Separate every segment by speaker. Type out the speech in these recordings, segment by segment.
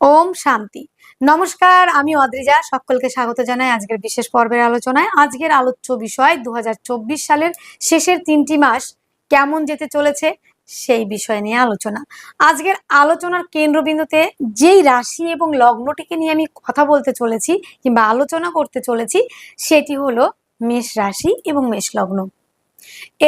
Speaker 1: ওম শান্তি। নমস্কার, আমি অদ্রিজা। সকলকে স্বাগত জানাই আজকের বিশেষ পর্বের আলোচনায়। আজকের আলোচ্য বিষয় দু হাজার চব্বিশ সালের শেষের তিনটি মাস কেমন যেতে চলেছে সেই বিষয় নিয়ে আলোচনা। আজকের আলোচনার কেন্দ্রবিন্দুতে যেই রাশি এবং লগ্নটিকে নিয়ে আমি কথা বলতে চলেছি কিংবা আলোচনা করতে চলেছি, সেটি হলো মেষ রাশি এবং মেষ লগ্ন।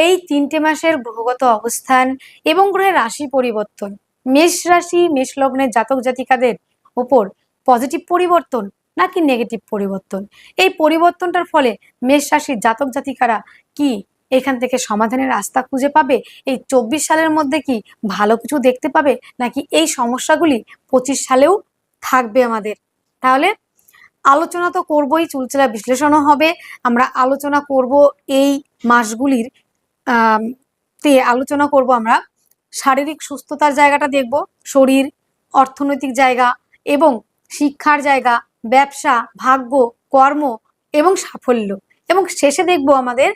Speaker 1: এই তিনটে মাসের গ্রহগত অবস্থান এবং গ্রহের রাশি পরিবর্তন। মেষ রাশি, মেষ লগ্নের জাতক জাতিকাদের ওপর পজিটিভ পরিবর্তন নাকি নেগেটিভ পরিবর্তন? এই পরিবর্তনটার ফলে মেষ রাশির জাতক জাতিকারা কি এখান থেকে সমাধানের রাস্তা খুঁজে পাবে? এই চব্বিশ সালের মধ্যে কি ভালো কিছু দেখতে পাবে? নাকি এই সমস্যাগুলি পঁচিশ সালেও থাকবে আমাদের? তাহলে আলোচনা তো করবই, চুলচেরা বিশ্লেষণও হবে। আমরা আলোচনা করব এই মাসগুলির তে আলোচনা করব আমরা শারীরিক সুস্থতার জায়গাটা দেখব, শরীর, অর্থনৈতিক জায়গা এবং শিক্ষার জায়গা, ব্যবসা, ভাগ্য, কর্ম এবং সাফল্য। এবং শেষে দেখব আমাদের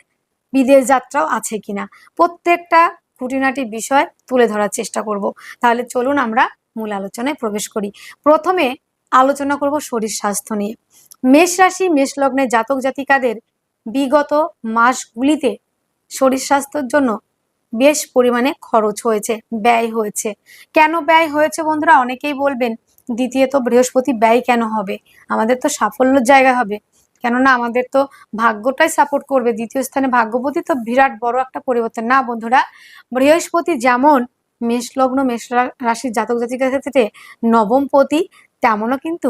Speaker 1: বিদেশ যাত্রাও আছে কিনা। প্রত্যেকটা খুঁটিনাটি বিষয় তুলে ধরার চেষ্টা করব। তাহলে চলুন আমরা মূল আলোচনায় প্রবেশ করি। প্রথমে আলোচনা করব শরীর স্বাস্থ্য নিয়ে। মেষ রাশি, মেষ লগ্নের জাতক জাতিকাদের বিগত মাসগুলিতে শরীর স্বাস্থ্যের জন্য বেশ পরিমাণে খরচ হয়েছে, ব্যয় হয়েছে। কেন ব্যয় হয়েছে বন্ধুরা? অনেকেই বলবেন, দ্বিতীয়ত বৃহস্পতি ব্যয় কেন হবে? আমাদের তো সাফল্যের জায়গা হবে। কেননা আমাদের তো ভাগ্যটাই সাপোর্ট করবে। দ্বিতীয় স্থানে ভাগ্যপতি তো বিরাট বড় একটা পরিবর্তন। না বন্ধুরা, বৃহস্পতি যেমন মেষ লগ্ন, মেষ রাশির জাতক জাতিকার ক্ষেত্রে নবমপতি, তেমনও কিন্তু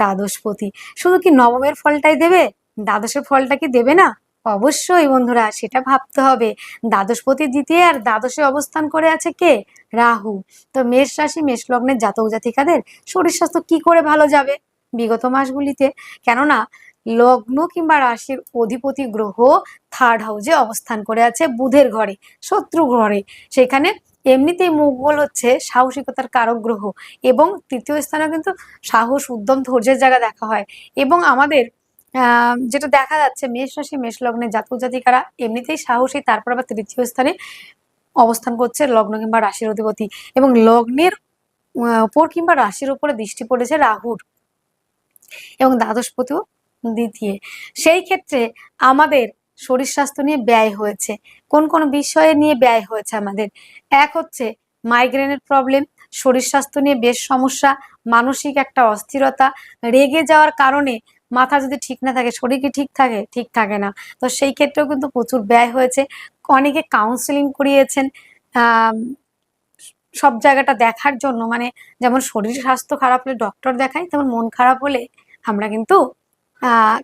Speaker 1: দ্বাদশপতি। শুধু কি নবমের ফলটাই দেবে? দ্বাদশের ফলটা কি দেবে না? অবশ্যই বন্ধুরা, সেটা ভাবতে হবে। দ্বাদশপতি দ্বিতীয় আর দ্বাদশে অবস্থান করে আছে কে? রাহু। তো মেষ রাশি, মেষ লগ্নের জাতক জাতিকাদের শরীর স্বাস্থ্য কি করে ভালো যাবে বিগত মাসগুলিতে? কেননা, লগ্ন কিংবা রাশির অধিপতি গ্রহ থার্ড হাউসে অবস্থান করে আছে বুধের ঘরে, শত্রু ঘরে। সেখানে এমনিতেই মঙ্গল হচ্ছে সাহসিকতার কারক গ্রহ এবং তৃতীয় স্থানে কিন্তু সাহস, উদ্যম, ধৈর্যের জায়গা দেখা হয়। এবং আমাদের যেটা দেখা যাচ্ছে মেষ রাশি, মেষ লগ্নে জাতক জাতিকারা এমনিতেই সাহসী, তারপর আবার তৃতীয় স্থানে অবস্থান করছে লগ্ন কিংবা রাশির অধিপতি এবং লগ্নের উপর কিংবা রাশির উপরে দৃষ্টি পড়েছে রাহুর এবং দ্বাদশপতিও দ্বিতীয়। সেই ক্ষেত্রে আমাদের শরীর স্বাস্থ্য নিয়ে ব্যয় হয়েছে। কোন কোন বিষয়ে নিয়ে ব্যয় হয়েছে আমাদের? এক হচ্ছে মাইগ্রেনের প্রবলেম শরীর স্বাস্থ্য নিয়ে বেশ সমস্যা, মানসিক একটা অস্থিরতা, রেগে যাওয়ার কারণে মাথা যদি ঠিক না থাকে, শরীর কি ঠিক থাকে? ঠিক থাকে না। তো সেই ক্ষেত্রেও কিন্তু প্রচুর ব্যয় হয়েছে। অনেকে কাউন্সিলিং করিয়েছেন। সব জায়গাটা দেখার জন্য মানে যেমন শরীর স্বাস্থ্য খারাপ হলে ডক্টর দেখাই, তেমন মন খারাপ হলে আমরা কিন্তু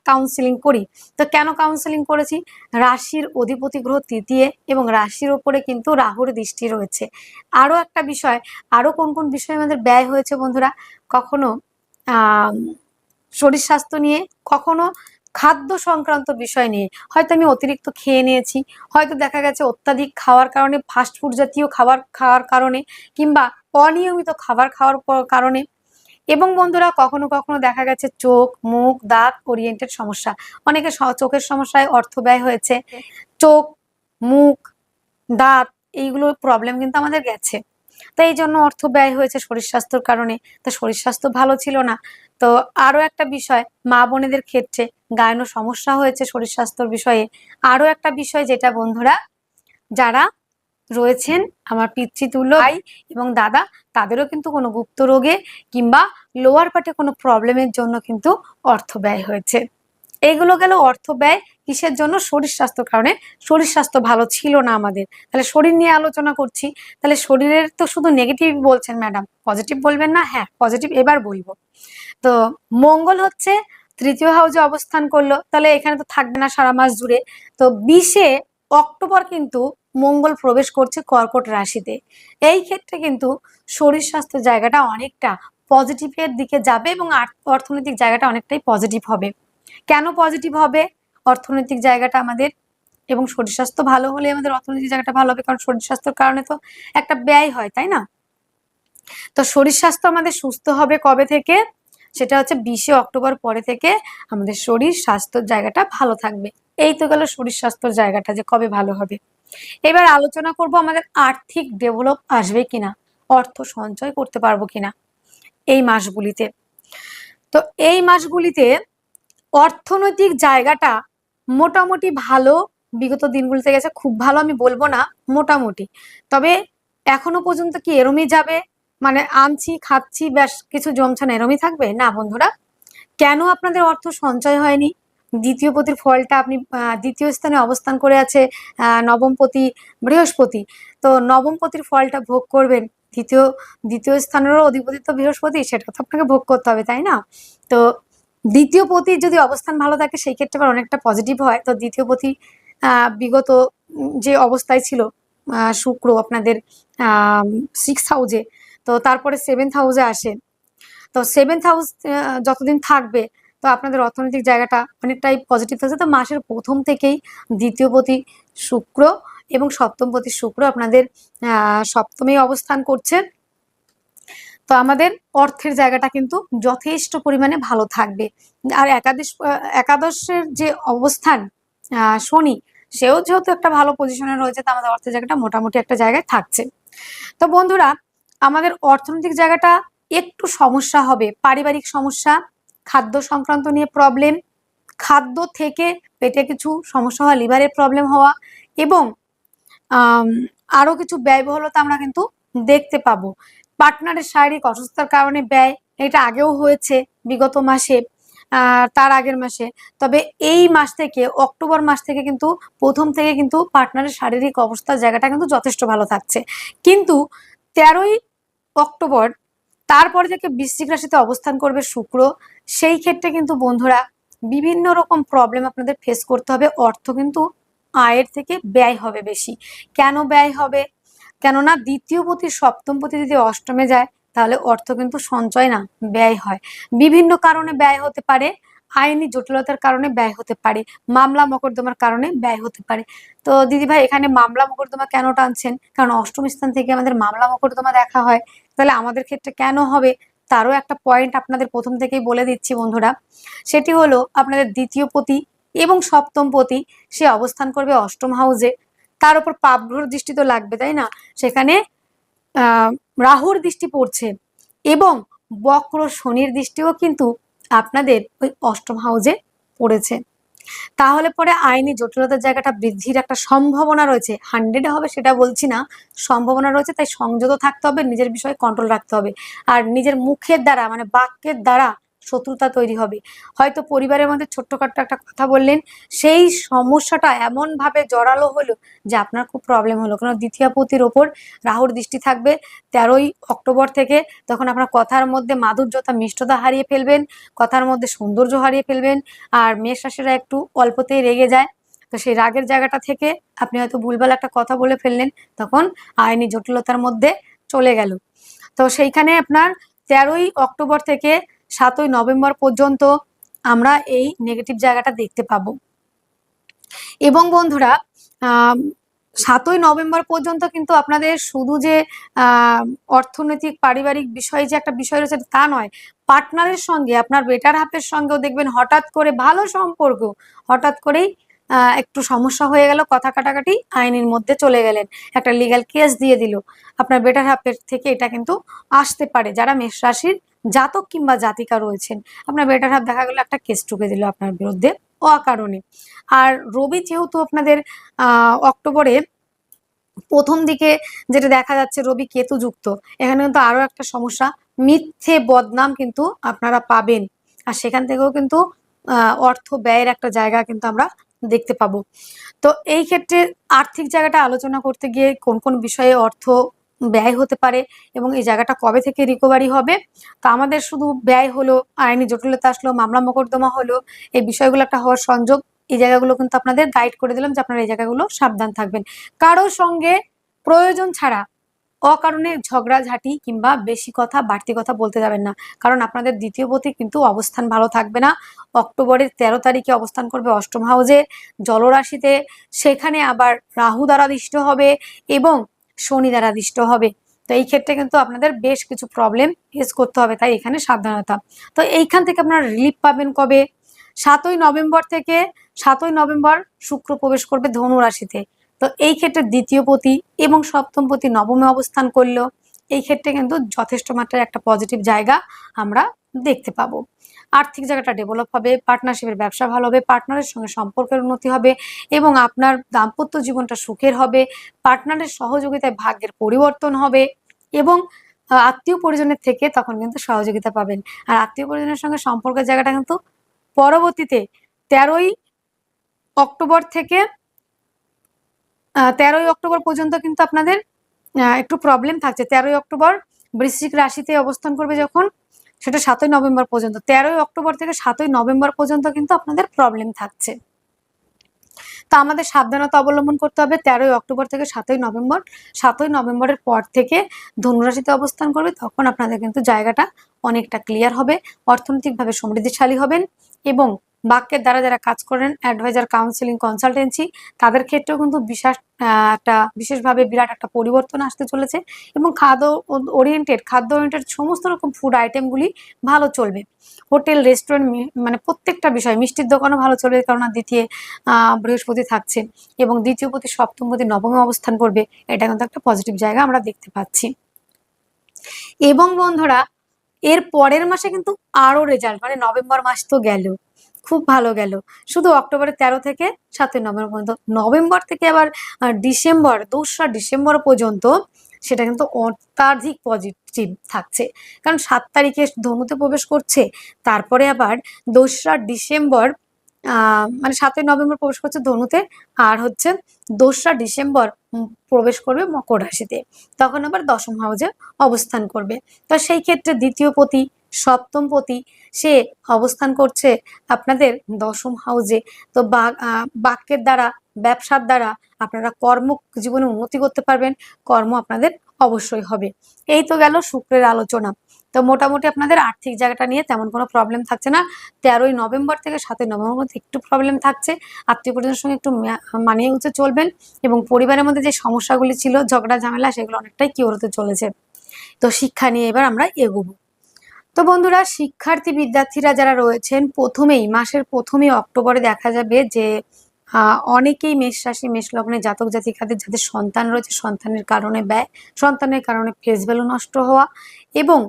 Speaker 1: কাউন্সিলিং করি। তো কেন কাউন্সিলিং করেছি? রাশির অধিপতি গ্রহ তৃতীয় এবং রাশির ওপরে কিন্তু রাহুর দৃষ্টি রয়েছে। আরও একটা বিষয়, আরও কোন কোন বিষয়ে আমাদের ব্যয় হয়েছে বন্ধুরা? কখনো শরীর স্বাস্থ্য নিয়ে কখনো খাদ্য সংক্রান্ত বিষয় নিয়ে। হয়তো আমি অতিরিক্ত খেয়ে নিয়েছি হয়তো দেখা গেছে অত্যাধিক খাওয়ার কারণে ফাস্টফুড জাতীয় খাবার খাওয়ার কারণে কিংবা অনিয়মিত খাবার খাওয়ার কারণে। এবং বন্ধুরা কখনো কখনো দেখা গেছে চোখ মুখ দাঁত ওরিয়েন্টেড সমস্যা। অনেকে চোখের সমস্যায় অর্থ ব্যয় হয়েছে। চোখ মুখ দাঁত এইগুলোর প্রবলেম কিন্তু আমাদের গেছে। তো এই জন্য অর্থ ব্যয় হয়েছে শরীর স্বাস্থ্যর কারণে। তো শরীর স্বাস্থ্য ভালো ছিল না। তো আরও একটা বিষয়, মা বোনেদের ক্ষেত্রে গায়নো সমস্যা হয়েছে শরীর স্বাস্থ্যর বিষয়ে। আরও একটা বিষয় যেটা বন্ধুরা, যারা রয়েছেন আমার পিতৃতুল্য ভাই এবং দাদা, তাদেরও কিন্তু কোনো গুপ্ত রোগে কিংবা লোয়ার পার্টে কোনো প্রবলেমের জন্য কিন্তু অর্থ ব্যয় হয়েছে। এইগুলো গেল অর্থ ব্যয়, কিসের জন্য? শরীর স্বাস্থ্যর কারণে। শরীর স্বাস্থ্য ভালো ছিল না আমাদের। তাহলে শরীর নিয়ে আলোচনা করছি। তাহলে শরীরের তো শুধু নেগেটিভ বলছেন ম্যাডাম পজিটিভ বলবেন না? হ্যাঁ পজিটিভ এবার বলব। তো মঙ্গল হচ্ছে তৃতীয় হাউসে অবস্থান করল। তাহলে এখানে তো থাকবে না সারা মাস জুড়ে। তো বিশে অক্টোবর কিন্তু মঙ্গল প্রবেশ করছে কর্কট রাশিতে। এই ক্ষেত্রে কিন্তু শরীর স্বাস্থ্য জায়গাটা অনেকটা পজিটিভের দিকে যাবে এবং অর্থনৈতিক জায়গাটা অনেকটাই পজিটিভ হবে। কেন পজিটিভ হবে? অর্থনৈতিক জায়গাটা আমাদের এবং শরীর স্বাস্থ্য ভালো হলে আমাদের অর্থনৈতিক জায়গাটা ভালো হবে, কারণ শরীর স্বাস্থ্যের কারণে তো একটা ব্যয় হয়, তাই না? তো শরীর স্বাস্থ্য আমাদের সুস্থ হবে কবে থেকে? সেটা হচ্ছে বিশে অক্টোবর পরে থেকে আমাদের শরীর স্বাস্থ্যর জায়গাটা ভালো থাকবে। এই তো গেল শরীর স্বাস্থ্যর জায়গাটা যে কবে ভালো হবে। এবার আলোচনা করব আমাদের আর্থিক ডেভেলপ আসবে কিনা, অর্থ সঞ্চয় করতে পারব কিনা এই মাসগুলিতে। তো এই মাসগুলিতে অর্থনৈতিক জায়গাটা মোটামুটি ভালো। বিগত দিনগুলিতে গেছে, খুব ভালো আমি বলব না, মোটামুটি। তবে এখনও পর্যন্ত কি এরমই যাবে? মানে আনছি, খাচ্ছি, ব্যাস, কিছু জমছে না, এরমই থাকবে? না বন্ধুরা। কেন আপনাদের অর্থ সঞ্চয় হয়নি? দ্বিতীয় পতির ফলটা আপনি দ্বিতীয় স্থানে অবস্থান করে আছে নবমপতি বৃহস্পতি। তো নবমপতির ফলটা ভোগ করবেন। দ্বিতীয় দ্বিতীয় স্থানেরও অধিপতি তো বৃহস্পতি, সেটা তো আপনাকে ভোগ করতে হবে, তাই না? তো দ্বিতীয় পতির যদি অবস্থান ভালো থাকে, সেই ক্ষেত্রে আবার অনেকটা পজিটিভ হয়। তো দ্বিতীয় পতি বিগত যে অবস্থায় ছিল শুক্র আপনাদের সিক্স হাউজে তো তারপরে সেভেন্থ হাউসে আসে। তো সেভেন্থ হাউস যতদিন থাকবে, তো আপনাদের অর্থনৈতিক জায়গাটা অনেকটাই পজিটিভ থাকছে তো মাসের প্রথম থেকেই দ্বিতীয় পতি শুক্র এবং সপ্তম পতি শুক্র আপনাদের সপ্তমেই অবস্থান করছে। তো আমাদের অর্থের জায়গাটা কিন্তু যথেষ্ট পরিমাণে ভালো থাকবে। আর একাদশ একাদশের যে অবস্থান শনি সেও যেহেতু একটা ভালো পজিশনে রয়েছে তো আমাদের অর্থের জায়গাটা মোটামুটি একটা জায়গায় থাকছে। তো বন্ধুরা আমাদের অর্থনৈতিক জায়গাটা একটু সমস্যা হবে। পারিবারিক সমস্যা খাদ্য সংক্রান্ত নিয়ে প্রবলেম খাদ্য থেকে পেটে কিছু সমস্যা হওয়া লিভারের প্রবলেম হওয়া এবং আম, আরও কিছু ব্যয়বহুলতা আমরা কিন্তু দেখতে পাবো। পার্টনারের শারীরিক অসুস্থতার কারণে ব্যয়, এটা আগেও হয়েছে বিগত মাসে তার আগের মাসে। তবে এই মাস থেকে, অক্টোবর মাস থেকে কিন্তু প্রথম থেকে কিন্তু পার্টনারের শারীরিক অবস্থার জায়গাটা কিন্তু যথেষ্ট ভালো থাকছে। কিন্তু তেরোই অক্টোবর, তারপরে থেকে বৃশ্চিক রাশিতে অবস্থান করবে শুক্র। সেই ক্ষেত্রে কিন্তু বন্ধুরা, বিভিন্ন রকম প্রবলেম আপনাদের ফেস করতে হবে। অর্থ কিন্তু আয়ের থেকে ব্যয় হবে বেশি। কেন ব্যয় হবে? কেননা দ্বিতীয় পতি সপ্তম পতি যদি অষ্টমে যায়, তাহলে অর্থ কিন্তু সঞ্চয় না, ব্যয় হয়। বিভিন্ন কারণে ব্যয় হতে পারে, আইনি জটিলতার কারণে ব্যয় হতে পারে, মামলা মকদ্দমার কারণে ব্যয় হতে পারে। তো দিদি ভাই এখানে মামলা মকদ্দমা কেন টানছেন? কারণ অষ্টম স্থান থেকে আমাদের মামলা মকদ্দমা দেখা হয়, তাহলে আমাদের ক্ষেত্রে কেন হবে? তারও একটা পয়েন্ট আপনাদের প্রথম থেকেই বলে দিচ্ছি বন্ধুরা। সেটি হলো, আপনাদের দ্বিতীয় পতি এবং সপ্তম পতি, সে অবস্থান করবে অষ্টম হাউসে তার উপর পাপগ্রহর দৃষ্টি তো লাগবে, তাই না? সেখানে রাহুর দৃষ্টি পড়ছে এবং বক্র শনির দৃষ্টিও কিন্তু আপনাদের ওই অষ্টম হাউসে পড়েছে। তাহলে পরে আইনি জটিলতার জায়গাটা বৃদ্ধির একটা সম্ভাবনা রয়েছে। হান্ড্রেডে হবে সেটা বলছি না, সম্ভাবনা রয়েছে, তাই সংযত থাকতে হবে, নিজের বিষয়ে কন্ট্রোল রাখতে হবে। আর নিজের মুখের দ্বারা মানে বাক্যের দ্বারা শত্রুতা তৈরি হবে। হয়তো পরিবারের মধ্যে ছোট্টখাট্ট একটা কথা বললেন, সেই সমস্যাটা এমন ভাবে জড়ালো হলো যে আপনার খুব প্রবলেম হলো। কারণ দ্বিতীয় পতির ওপর রাহুর দৃষ্টি থাকবে। তেরোই অক্টোবর থেকে তখন আপনার কথার মধ্যে মাধুর্যতা, মিষ্টতা হারিয়ে ফেলবেন, কথার মধ্যে সৌন্দর্য হারিয়ে ফেলবেন, আর মেষ রাশিরা একটু অল্পতেই রেগে যায়। তো সেই রাগের জায়গাটা থেকে আপনি হয়তো ভুলভাল একটা কথা বলে ফেললেন, তখন আইনি জটিলতার মধ্যে চলে গেল। তো সেইখানে আপনার তেরোই অক্টোবর থেকে সাতই নভেম্বর পর্যন্ত আমরা এই নেগেটিভ জায়গাটা দেখতে পাবো। এবং বন্ধুরা সাতই নভেম্বর পর্যন্ত কিন্তু আপনাদের শুধু যে অর্থনৈতিক পারিবারিক বিষয় যে একটা বিষয় রয়েছে তা নয় পার্টনারের সঙ্গে আপনার বেটার হাফের সঙ্গেও দেখবেন হঠাৎ করে ভালো সম্পর্ক, হঠাৎ করেই একটু সমস্যা হয়ে গেল, কথা কাটাকাটি আইনের মধ্যে চলে গেলেন। একটা লিগ্যাল কেস দিয়ে দিল। আপনার বেটার হাফের থেকে এটা কিন্তু আসতে পারে। যারা মেষ রাশির জাতক কিংবা জাতিকা রয়েছেন, আপনার বেটার হাফ দেখা গেল একটা কেস টুকে দিল আপনার বিরুদ্ধে অকারণে। আর রবি যেহেতু আপনাদের, আহ, অক্টোবরে প্রথম দিকে যেটা দেখা যাচ্ছে, রবি কেতু যুক্ত এখানে কিন্তু আরও একটা সমস্যা, মিথ্যে বদনাম কিন্তু আপনারা পাবেন। আর সেখান থেকেও কিন্তু অর্থ ব্যয়ের একটা জায়গা কিন্তু আমরা দেখতে পাবো। তো এই ক্ষেত্রে আর্থিক জায়গাটা আলোচনা করতে গিয়ে কোন কোন বিষয়ে অর্থ ব্যয় হতে পারে এবং এই জায়গাটা কবে থেকে রিকভারি হবে? তো আমাদের শুধু ব্যয় হলো, আইনি জটিলতা আসলো, মামলা মোকদ্দমা হলো, এই বিষয়গুলো একটা হওয়ার সংযোগ। এই জায়গাগুলো কিন্তু আপনাদের গাইড করে দিলাম যে আপনারা এই জায়গাগুলো সাবধান থাকবেন। কারোর সঙ্গে প্রয়োজন ছাড়া অকারণে ঝগড়াঝাঁটি কিংবা বেশি কথা, বাড়তি কথা বলতে যাবেন না। কারণ আপনাদের দ্বিতীয় পথে কিন্তু অবস্থান ভালো থাকবে না। অক্টোবরের তেরো তারিখে অবস্থান করবে অষ্টম হাউসে জলরাশিতে সেখানে আবার রাহু দ্বারা দৃষ্ট হবে এবং শনি দ্বারা দৃষ্ট হবে। তো এই ক্ষেত্রে কিন্তু আপনাদের বেশ কিছু প্রবলেম ফেস করতে হবে, তাই এখানে সাবধানতা। তো এইখান থেকে আপনারা রিলিফ পাবেন কবে? সাতই নভেম্বর থেকে সাতই নভেম্বর শুক্র প্রবেশ করবে ধনু রাশিতে। তো এই ক্ষেত্রে দ্বিতীয় পতি এবং সপ্তম পতি নবমে অবস্থান করলেও এই ক্ষেত্রে কিন্তু যথেষ্ট মাত্রায় একটা পজিটিভ জায়গা আমরা দেখতে পাবো। আর্থিক জায়গাটা ডেভেলপ হবে পার্টনারশিপের ব্যবসা ভালো হবে পার্টনারের সঙ্গে সম্পর্কের উন্নতি হবে এবং আপনার দাম্পত্য জীবনটা সুখের হবে পার্টনারের সহযোগিতায় ভাগ্যের পরিবর্তন হবে এবং আত্মীয় পরিজনের থেকে তখন কিন্তু সহযোগিতা পাবেন। আর আত্মীয় পরিজনের সঙ্গে সম্পর্কের জায়গাটা কিন্তু পরবর্তীতে তেরোই অক্টোবর থেকে তেরোই অক্টোবর পর্যন্ত কিন্তু আপনাদের একটু প্রবলেম থাকছে। তেরোই অক্টোবর বৃশ্চিক রাশিতে অবস্থান করবে যখন, সেটা সাতই নভেম্বর পর্যন্ত। তেরোই অক্টোবর থেকে সাতই নভেম্বর পর্যন্ত কিন্তু আপনাদের প্রবলেম থাকছে। তা আমাদের সাবধানতা অবলম্বন করতে হবে। তেরোই অক্টোবর থেকে সাতই নভেম্বর, সাতই নভেম্বরের পর থেকে ধনুরাশিতে অবস্থান করবে, তখন আপনাদের কিন্তু জায়গাটা অনেকটা ক্লিয়ার হবে, অর্থনৈতিকভাবে সমৃদ্ধিশালী হবেন এবং বাক্যের দ্বারা যারা কাজ করেন অ্যাডভাইজার কাউন্সিলিং কনসালটেন্সি তাদের ক্ষেত্রেও কিন্তু আহ, একটা বিশেষভাবে বিরাট একটা পরিবর্তন আসতে চলেছে এবং খাদ্য ওরিয়েন্টেড খাদ্য ওরিয়েন্টেড সমস্ত রকম ফুড আইটেমগুলি ভালো চলবে। হোটেল রেস্টুরেন্ট মানে প্রত্যেকটা বিষয় মিষ্টির দোকানও ভালো চলবে কারণ দ্বিতীয় বৃহস্পতি থাকছে এবং দ্বিতীয় প্রতি সপ্তম প্রতি নবমে অবস্থান করবে এটা কিন্তু একটা পজিটিভ জায়গা আমরা দেখতে পাচ্ছি। এবং বন্ধুরা এর পরের মাসে কিন্তু আরও রেজাল্ট মানে নভেম্বর মাস তো গেল। খুব ভালো গেল। শুধু অক্টোবরের তেরো থেকে সাতই নভেম্বর পর্যন্ত। নভেম্বর থেকে আবার ডিসেম্বর, দোসরা ডিসেম্বর পর্যন্ত সেটা কিন্তু অত্যাধিক পজিটিভ থাকছে। কারণ সাত তারিখে ধনুতে প্রবেশ করছে, তারপরে আবার দোসরা ডিসেম্বর মানে সাতই নভেম্বর প্রবেশ করছে ধনুতে, আর হচ্ছে দোসরা ডিসেম্বর প্রবেশ করবে মকর রাশিতে। তখন আবার দশম হাউজে অবস্থান করবে। তো সেই ক্ষেত্রে দ্বিতীয় পতি সপ্তম পতি, সে অবস্থান করছে আপনাদের দশম হাউজে তো বাক্যের দ্বারা, ব্যবসার দ্বারা আপনারা কর্ম জীবনে উন্নতি করতে পারবেন, কর্ম আপনাদের অবশ্যই হবে। এই তো গেল শুক্রের আলোচনা। তো মোটামুটি আপনাদের আর্থিক জায়গাটা নিয়ে তেমন কোনো প্রবলেম থাকছে না। তেরোই নভেম্বর থেকে সাতই নভেম্বর মধ্যে একটু প্রবলেম থাকছে। আত্মীয় পরিজনের সঙ্গে একটু মানিয়ে উঠে চলবেন এবং পরিবারের মধ্যে যে সমস্যাগুলি ছিল, ঝগড়া, ঝামেলা, সেগুলো অনেকটাই কিওর হতে চলেছে। তো শিক্ষা নিয়ে এবার আমরা এগোবো। তো বন্ধুরা, শিক্ষার্থী বিদ্যার্থীরা যারা রয়েছেন, প্রথমেই, মাসের প্রথমেই অক্টোবরে দেখা যাবে যে অনেকেই মেষ রাশি, মেষ লগ্নে জাতক জাতিকাদের, যাদের সন্তান রয়েছে, সন্তানের কারণে ব্যয়, সন্তানের কারণে ফেস ভ্যালু নষ্ট হওয়া এবং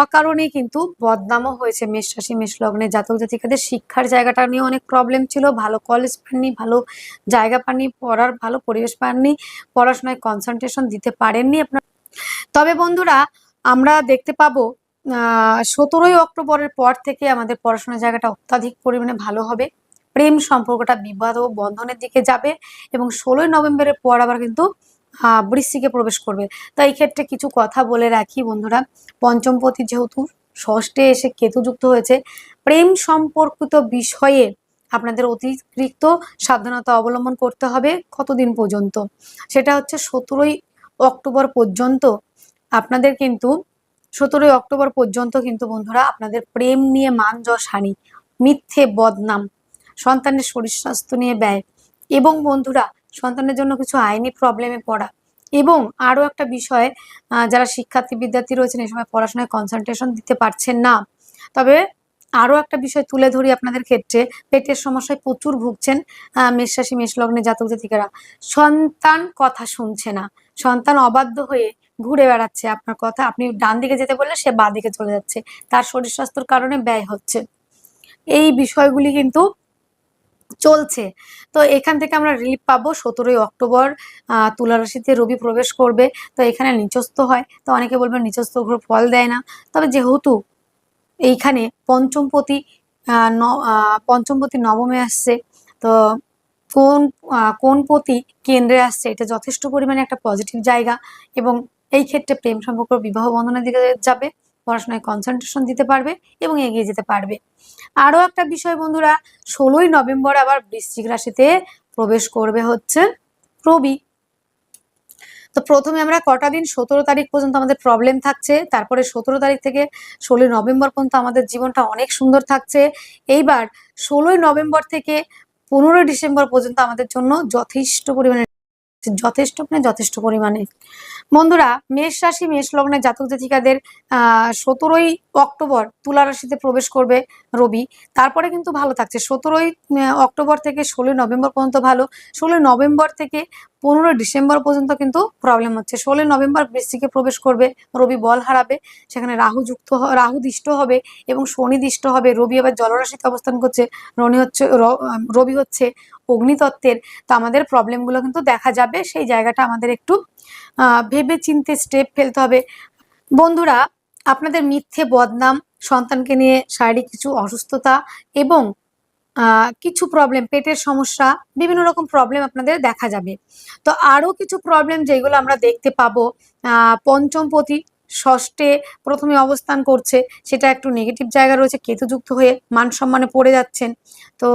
Speaker 1: অকারণে কিন্তু বদনামও হয়েছে মেষ রাশি, মেষ লগ্নে জাতক জাতিকাদের। শিক্ষার জায়গাটা নিয়ে অনেক প্রবলেম ছিল, ভালো কলেজ পাননি, ভালো জায়গা পাননি, পড়ার ভালো পরিবেশ পাননি, পড়াশোনায় কনসেন্ট্রেশন দিতে পারেননি আপনার। তবে বন্ধুরা, আমরা দেখতে পাবো সতেরোই অক্টোবরের পর থেকে আমাদের পড়াশোনার জায়গাটা অত্যাধিক পরিমাণে ভালো হবে। প্রেম সম্পর্কটা বিবাদ ও বন্ধনের দিকে যাবে এবং ষোলোই নভেম্বরের পর আবার কিন্তু বৃশ্চিকে প্রবেশ করবে। তো এই ক্ষেত্রে কিছু কথা বলে রাখি বন্ধুরা। পঞ্চমপতি যেহেতু ষষ্ঠে এসে কেতু যুক্ত হয়েছে, প্রেম সম্পর্কিত বিষয়ে আপনাদের অতিরিক্ত সাবধানতা অবলম্বন করতে হবে কতদিন পর্যন্ত? সেটা হচ্ছে সতেরোই অক্টোবর পর্যন্ত আপনাদের কিন্তু সতেরোই অক্টোবর পর্যন্ত কিন্তু বন্ধুরা আপনাদের প্রেম নিয়ে মান যশ হানি মিথ্যে বদনাম সন্তানের শরীর স্বাস্থ্য নিয়ে ব্যয় এবং বন্ধুরা সন্তানের জন্য কিছু আইনি প্রবলেমে পড়া এবং আরও একটা বিষয়ে যারা শিক্ষার্থী বিদ্যার্থী রয়েছেন এই সময় পড়াশোনায় কনসেন্ট্রেশন দিতে পারছেন না। তবে আরও একটা বিষয় তুলে ধরি আপনাদের ক্ষেত্রে পেটের সমস্যায় প্রচুর ভুগছেন আহ, মেষ রাশি জাতক জাতিকারা। সন্তান কথা শুনছে না। সন্তান অবাধ্য হয়ে ঘুরে বেড়াচ্ছে আপনার কথা। আপনি ডান দিকে যেতে বললে সে বাঁ দিকে চলে যাচ্ছে। তার শরীর স্বাস্থ্যের কারণে ব্যয় হচ্ছে। এই বিষয়গুলি কিন্তু চলছে। তো এখান থেকে আমরা রিলিফ পাবো। সতেরোই অক্টোবর আহ, তুলা রাশিতে রবি প্রবেশ করবে। তো এখানে নিচস্থ হয়। তো অনেকে বলবেন নিচস্থ গ্রহ ফল দেয় না। তবে যেহেতু এইখানে পঞ্চমপতি পঞ্চমপতি নবমে আসছে তো কোন কোন পতি কেন্দ্রে আসছে, এটা যথেষ্ট পরিমাণে একটা পজিটিভ জায়গা এবং এই ক্ষেত্রে প্রেম সম্পর্ক, বিবাহ বন্ধনের দিকে যাবে, পড়াশোনায় কনসেন্ট্রেশন দিতে পারবে এবং এগিয়ে যেতে পারবে। আরও একটা বিষয় বন্ধুরা, ষোলোই নভেম্বর আবার বৃশ্চিক রাশিতে প্রবেশ করবে হচ্ছে রবি। তো প্রথমে আমরা কটা দিন, সতেরো তারিখ পর্যন্ত আমাদের প্রবলেম থাকছে, তারপরে সতেরো তারিখ থেকে ষোলোই নভেম্বর পর্যন্ত আমাদের জীবনটা অনেক সুন্দর থাকছে। এইবার ষোলোই নভেম্বর থেকে পনেরোই ডিসেম্বর পর্যন্ত আমাদের জন্য যথেষ্ট পরিমাণে যথেষ্ট মানে যথেষ্ট পরিমাণে। বন্ধুরা, মেষ রাশি, মেষ লগ্নে জাতক জাতিকাদের সতেরোই অক্টোবর তুলা রাশিতে প্রবেশ করবে রবি। তারপরে কিন্তু ভালো থাকছে। সতেরোই অক্টোবর থেকে ষোলোই নভেম্বর পর্যন্ত ভালো। ষোলোই নভেম্বর থেকে পনেরোই ডিসেম্বর পর্যন্ত কিন্তু প্রবলেম হচ্ছে। ষোলোই নভেম্বর বৃষ্টিকে প্রবেশ করবে, রবি বল হারাবে, সেখানে রাহু যুক্ত রাহু দিষ্ট হবে এবং শনি দিষ্ট হবে। রবি আবার জলরাশিতে অবস্থান করছে, রনি হচ্ছে রবি হচ্ছে অগ্নিতত্ত্বের। তো আমাদের প্রবলেমগুলো কিন্তু দেখা যাবে। সেই জায়গাটা আমাদের একটু ভেবে চিনতে স্টেপ ফেলতে হবে। বন্ধুরা, আপনাদের মিথ্যে বদনাম, সন্তানকে নিয়ে শারীরিক কিছু অসুস্থতা এবং কিছু প্রবলেম পেটের সমস্যা বিভিন্ন রকম প্রবলেম আপনাদের দেখা যাবে। তো আরও কিছু প্রবলেম যেগুলো আমরা দেখতে পাবো আহ, পঞ্চমপতি ষষ্ঠে প্রথমে অবস্থান করছে সেটা একটু নেগেটিভ জায়গা রয়েছে কেতুযুক্ত হয়ে মান সম্মানে পড়ে যাচ্ছেন। তো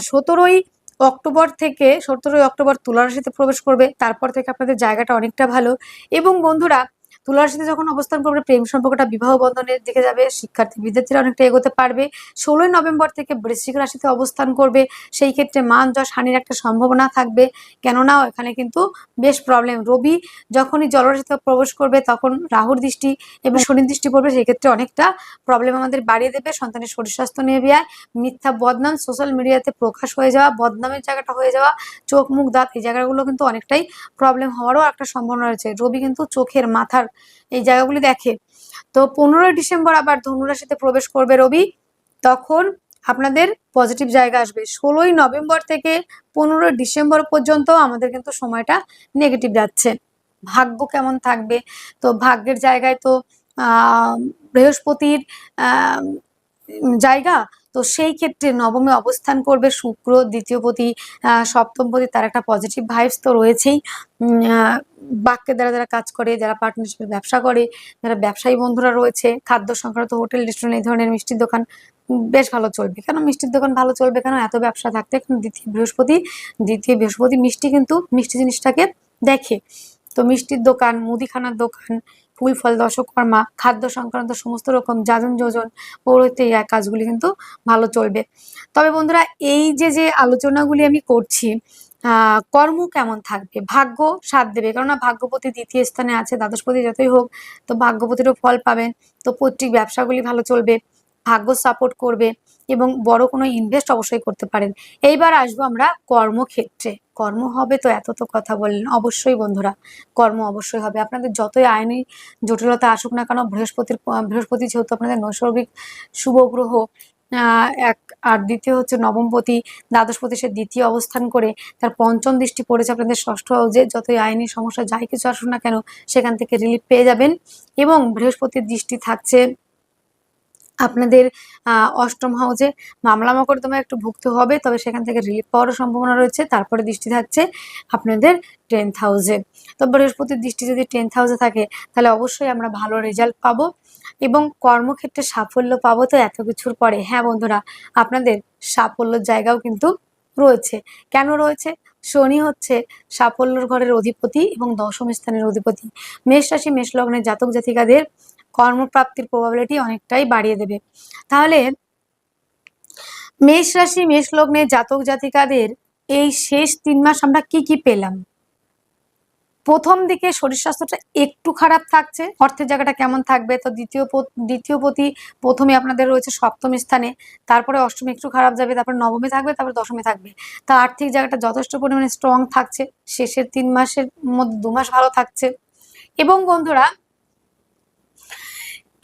Speaker 1: সতেরোই অক্টোবর থেকে সতেরোই অক্টোবর তুলা রাশিতে প্রবেশ করবে তারপর থেকে আপনাদের জায়গাটা অনেকটা ভালো। এবং বন্ধুরা তুলা রাশিতে যখন অবস্থান করবে, প্রেম সম্পর্কটা বিবাহ বন্ধনের দিকে যাবে, শিক্ষার্থী বিদ্যার্থীরা অনেকটা এগোতে পারবে। ষোলোই নভেম্বর থেকে বৃশ্চিক রাশিতে অবস্থান করবে, সেই ক্ষেত্রে মান যশ হানির একটা সম্ভাবনা থাকবে। কেননা, এখানে কিন্তু বেশ প্রবলেম রবি যখনই জলরাশিতে প্রবেশ করবে, তখন রাহুর দৃষ্টি এবং শনির দৃষ্টি পড়বে, সেই ক্ষেত্রে অনেকটা প্রবলেম আমাদের বাড়িয়ে দেবে। সন্তানের শরীর স্বাস্থ্য নিয়ে বিয়ায়, মিথ্যা বদনাম সোশ্যাল মিডিয়াতে প্রকাশ হয়ে যাওয়া, বদনামের জায়গাটা হয়ে যাওয়া, চোখ মুখ দাঁত, এই জায়গাগুলো কিন্তু অনেকটাই প্রবলেম হওয়ারও একটা সম্ভাবনা রয়েছে। রবি কিন্তু চোখের মাথার এই জায়গাগুলি দেখে। তো পনেরোই ডিসেম্বর আবার ধনুরাশিতে প্রবেশ করবে রবি। তখন আপনাদের পজিটিভ জায়গা আসবে। ষোলোই নভেম্বর থেকে পনেরোই ডিসেম্বর পর্যন্ত আমাদের কিন্তু সময়টা নেগেটিভ যাচ্ছে। ভাগ্য কেমন থাকবে? তো ভাগ্যের জায়গায় তো আহ, বৃহস্পতির জায়গা তো সেই ক্ষেত্রে নবমে অবস্থান করবে শুক্র দ্বিতীয়পতি আহ, সপ্তমপতি তার একটা পজিটিভ ভাইবস তো রয়েছেই। বাক্যের দ্বারা যারা কাজ করে যারা পার্টনারশিপে ব্যবসা করে যারা ব্যবসায়ী বন্ধুরা রয়েছে খাদ্য সংক্রান্ত হোটেল রেস্টুরেন্ট এই ধরনের মিষ্টির দোকান বেশ ভালো চলবে। কেন মিষ্টির দোকান ভালো চলবে? কেন এত ব্যবসা থাকতে? দ্বিতীয় বৃহস্পতি দ্বিতীয় বৃহস্পতি মিষ্টি কিন্তু মিষ্টি জিনিসটাকে দেখে। তো মিষ্টির দোকান মুদিখানার দোকান ফুল ফল দশকর্মা খাদ্য সংক্রান্ত সমস্ত রকম যাজন যোজন পৌরতে এই কাজগুলি কিন্তু ভালো চলবে। তবে বন্ধুরা, এই যে যে আলোচনাগুলি আমি করছি কর্ম কেমন থাকবে? ভাগ্য সাথ দেবে। কেননা ভাগ্যপতি দ্বিতীয় স্থানে আছে দ্বাদশপতি যতই হোক, তো ভাগ্যপতিরও ফল পাবেন, তো পৈতৃক ব্যবসাগুলি ভালো চলবে। ভাগ্য সাপোর্ট করবে এবং বড় কোনো ইনভেস্ট অবশ্যই করতে পারেন। এইবার আসব আমরা কর্মক্ষেত্রে। কর্ম হবে তো এত তো কথা বললেন। অবশ্যই বন্ধুরা, কর্ম অবশ্যই হবে। আপনাদের যতই আইনি জটিলতা আসুক না কেন, বৃহস্পতির বৃহস্পতি যেহেতু আপনাদের নৈসর্গিক শুভ গ্রহ এক, আর দ্বিতীয় হচ্ছে নবমপতি, দ্বাদশপতি সে দ্বিতীয় অবস্থান করে তার পঞ্চম দৃষ্টি পড়েছে আপনাদের ষষ্ঠ হাউজে যতই আইনি সমস্যা যাই কিছু আসুক না কেন, সেখান থেকে রিলিফ পেয়ে যাবেন এবং বৃহস্পতির দৃষ্টি থাকছে আপনাদের অষ্টম হাউজে মামলা মোকদ্দমা একটু ভুগতে হবে, তবে সেখান থেকে রিলিফ পাওয়ারও সম্ভাবনা রয়েছে, তারপরে দৃষ্টি থাকছে আপনাদের টেন্থ হাউসে তো বৃহস্পতির দৃষ্টি যদি টেন্থ হাউসে থাকে, তাহলে অবশ্যই আমরা ভালো রেজাল্ট পাবো এবং কর্মক্ষেত্রে সাফল্য পাবো তো এত কিছুর পরে। হ্যাঁ বন্ধুরা, আপনাদের সাফল্যর জায়গাও কিন্তু রয়েছে। কেন রয়েছে? শনি হচ্ছে সাফল্যর ঘরের অধিপতি এবং দশম স্থানের অধিপতি। মেষ রাশি, মেষ লগ্নের জাতক জাতিকাদের কর্মপ্রাপ্তির প্রবাবিলিটি অনেকটাই বাড়িয়ে দেবে। তাহলে মেষ রাশি, মেষ লগ্নের জাতক জাতিকাদের এই শেষ তিন মাস আমরা কি কি পেলাম? প্রথম দিকে শরীর স্বাস্থ্যটা একটু খারাপ থাকছে, অর্থের জায়গাটা কেমন থাকবে? তো দ্বিতীয় দ্বিতীয় প্রতি প্রথমে আপনাদের রয়েছে সপ্তম স্থানে, তারপরে অষ্টমী একটু খারাপ যাবে, তারপরে নবমী থাকবে, তারপরে দশমী থাকবে। তা আর্থিক জায়গাটা যথেষ্ট পরিমাণে স্ট্রং থাকছে, শেষের তিন মাসের মধ্যে দু মাস ভালো থাকছে। এবং বন্ধুরা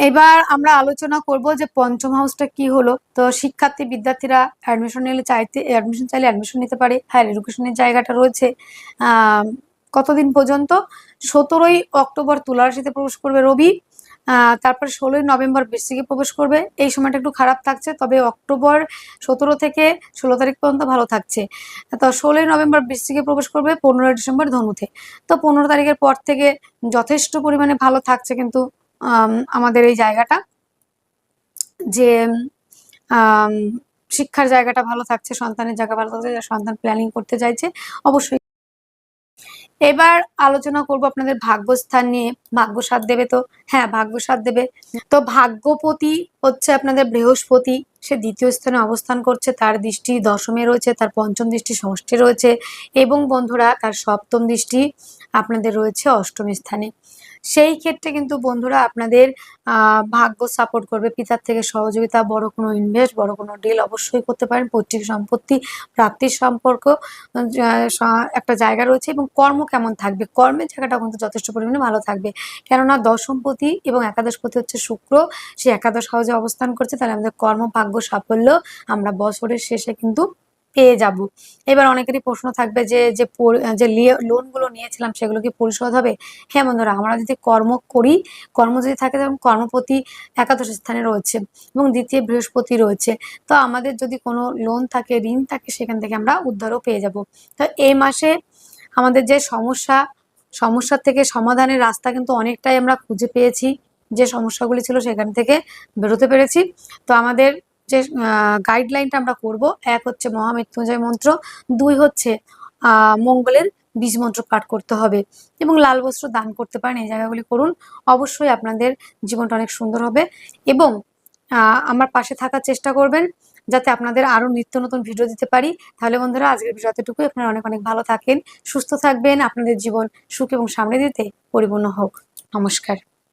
Speaker 1: এবার আমরা আলোচনা করব যে পঞ্চম হাউসটা কি হলো। তো শিক্ষার্থী, বিদ্যার্থীরা অ্যাডমিশন নিলে চাইতে অ্যাডমিশন চাইলে অ্যাডমিশন নিতে পারে। হায়ার এডুকেশনের জায়গাটা রয়েছে কতদিন পর্যন্ত? সতেরোই অক্টোবর তুলা রাশিতে প্রবেশ করবে রবি তারপর ষোলোই নভেম্বর বৃষ্টিকে প্রবেশ করবে। এই সময়টা একটু খারাপ থাকছে, তবে অক্টোবর সতেরো থেকে ষোলো তারিখ পর্যন্ত ভালো থাকছে। তো ষোলোই নভেম্বর বৃশ্চিকে প্রবেশ করবে, পনেরোই ডিসেম্বর ধনুতে। তো পনেরো তারিখের পর থেকে যথেষ্ট পরিমাণে ভালো থাকছে কিন্তু আমাদের এই জায়গাটা। যে শিক্ষার জায়গাটা ভালো থাকছে, সন্তানের জায়গা ভালো থাকছে সন্তান প্ল্যানিং করতে চাইছে, অবশ্যই। এবার আলোচনা করব আপনাদের ভাগ্যস্থান নিয়ে। ভাগ্য সাথ দেবে তো? হ্যাঁ ভাগ্য সাথ দেবে। তো ভাগ্যপতি হচ্ছে আপনাদের বৃহস্পতি, সে দ্বিতীয় স্থানে অবস্থান করছে, তার দৃষ্টি দশমে রয়েছে, তার পঞ্চম দৃষ্টি ষষ্ঠে রয়েছে এবং বন্ধুরা তার সপ্তম দৃষ্টি আপনাদের রয়েছে অষ্টম স্থানে। সেই ক্ষেত্রে কিন্তু বন্ধুরা আপনাদের ভাগ্য সাপোর্ট করবে, পিতার থেকে সহযোগিতা, বড় কোনো ইনভেস্ট বড় কোনো ডিল অবশ্যই করতে পারেন, পৈতৃক সম্পত্তি, প্রাপ্তির সম্পর্ক একটা জায়গা রয়েছে এবং কর্ম কেমন থাকবে? কর্মের জায়গাটা কিন্তু যথেষ্ট পরিমাণে ভালো থাকবে। কেননা দশমপতি এবং একাদশপতি হচ্ছে শুক্র, সে একাদশ হাউসে অবস্থান করছে, তাহলে আমাদের কর্ম, ভাগ্য, সাফল্য আমরা বছরের শেষে কিন্তু পেয়ে যাব। এবার অনেকেরই প্রশ্ন থাকবে যে যে যে লোনগুলো নিয়েছিলাম সেগুলো কি পরিশোধ হবে? হ্যাঁ বন্ধুরা, আমরা যদি কর্ম করি, কর্ম যদি থাকে তখন কর্মপতি একাদশ স্থানে রয়েছে এবং দ্বিতীয় বৃহস্পতি রয়েছে। তো আমাদের যদি কোনো লোন থাকে, ঋণ থাকে, সেখান থেকে আমরা উদ্ধারও পেয়ে যাব। তো এই মাসে আমাদের যে সমস্যা, সমস্যার থেকে সমাধানের রাস্তা কিন্তু অনেকটাই আমরা খুঁজে পেয়েছি। যে সমস্যাগুলি ছিল সেখান থেকে বেরোতে পেরেছি। তো আমাদের যে গাইডলাইনটা আমরা করব, এক হচ্ছে মহামৃত্যুঞ্জয় মন্ত্র, দুই হচ্ছে মঙ্গলের বীজ মন্ত্র পাঠ করতে হবে এবং লাল বস্ত্র দান করতে পারেন, এই জায়গাগুলি করুন। অবশ্যই আপনাদের জীবনটা অনেক সুন্দর হবে এবং আমার পাশে থাকার চেষ্টা করবেন যাতে আপনাদের আরও নিত্য নতুন ভিডিও দিতে পারি। তাহলে বন্ধুরা, আজকের ভিডিও এতটুকুই। আপনারা অনেক অনেক ভালো থাকেন, সুস্থ থাকবেন। আপনাদের জীবন সুখ এবং সামনে দিতে পরিপূর্ণ হোক। নমস্কার।